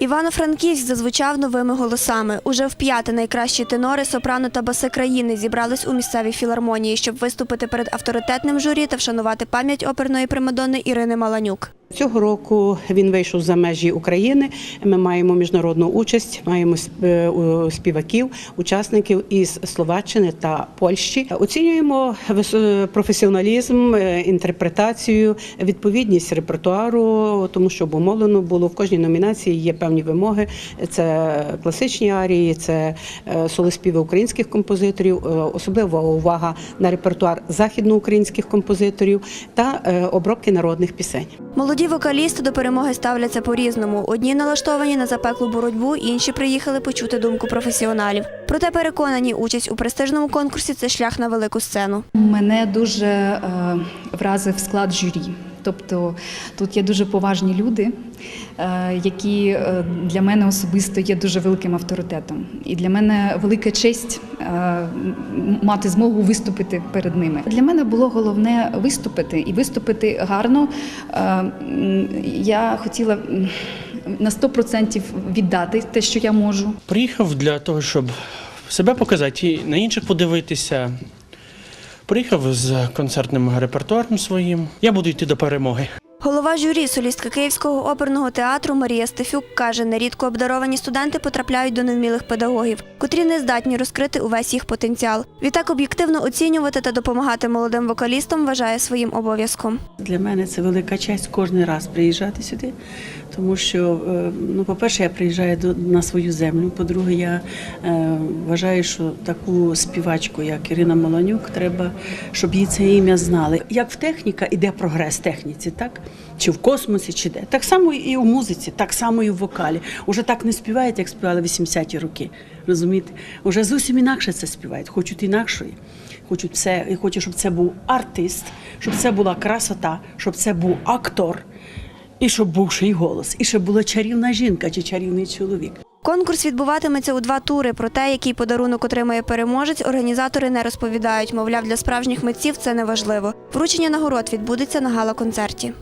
Івано-Франківськ зазвучав новими голосами. Уже вп'яте найкращі тенори, сопрано та баси країни зібрались у місцевій філармонії, щоб виступити перед авторитетним журі та вшанувати пам'ять оперної примадонни Ірини Маланюк. Цього року він вийшов за межі України. Ми маємо міжнародну участь, маємо е, співаків, учасників із Словаччини та Польщі. Оцінюємо професіоналізм, е, інтерпретацію, відповідність репертуару, тому що обумовлено було в кожній номінації є певні вимоги. Це класичні арії, це е, солоспіви українських композиторів, е, особлива увага на репертуар західноукраїнських композиторів та е, обробки народних пісень. Молоді вокалісти до перемоги ставляться по-різному. Одні налаштовані на запеклу боротьбу, інші приїхали почути думку професіоналів. Проте переконані, участь у престижному конкурсі це шлях на велику сцену. Мене дуже е, вразив склад журі. Тобто тут є дуже поважні люди, е, які е, для мене особисто є дуже великим авторитетом. І для мене велика честь е, мати змогу виступити перед ними. Для мене було головне виступити і виступити гарно. Я хотіла на 100% віддати те, що я можу. Приїхав для того, щоб себе показати і на інших подивитися. Приїхав з концертним репертуаром своїм. Я буду йти до перемоги. Голова журі, солістка Київського оперного театру Марія Стефюк каже, нерідко обдаровані студенти потрапляють до невмілих педагогів, котрі не здатні розкрити увесь їх потенціал. Відтак об'єктивно оцінювати та допомагати молодим вокалістам вважає своїм обов'язком. Для мене це велика честь кожен раз приїжджати сюди, тому що, е, ну, по-перше, я приїжджаю на свою землю. По-друге, я е, вважаю, що таку співачку, як Ірина Маланюк, треба, щоб її це ім'я знали. Як в техніка іде прогрес техніці, так? Чи в космосі, чи де. Так само і у музиці, так само і в вокалі. Уже так не співають, як співали 80-ті роки. Розумієте? Уже зовсім інакше це співають, хочуть інакшої. Хочуть все, і хочу, щоб це був артист, щоб це була красота, щоб це був актор, і щоб був ще й голос, і щоб була чарівна жінка чи чарівний чоловік. Конкурс відбуватиметься у два тури. Про те, який подарунок отримає переможець, організатори не розповідають. Мовляв, для справжніх митців це не важливо. Вручення нагород відбудеться на гала-концерті.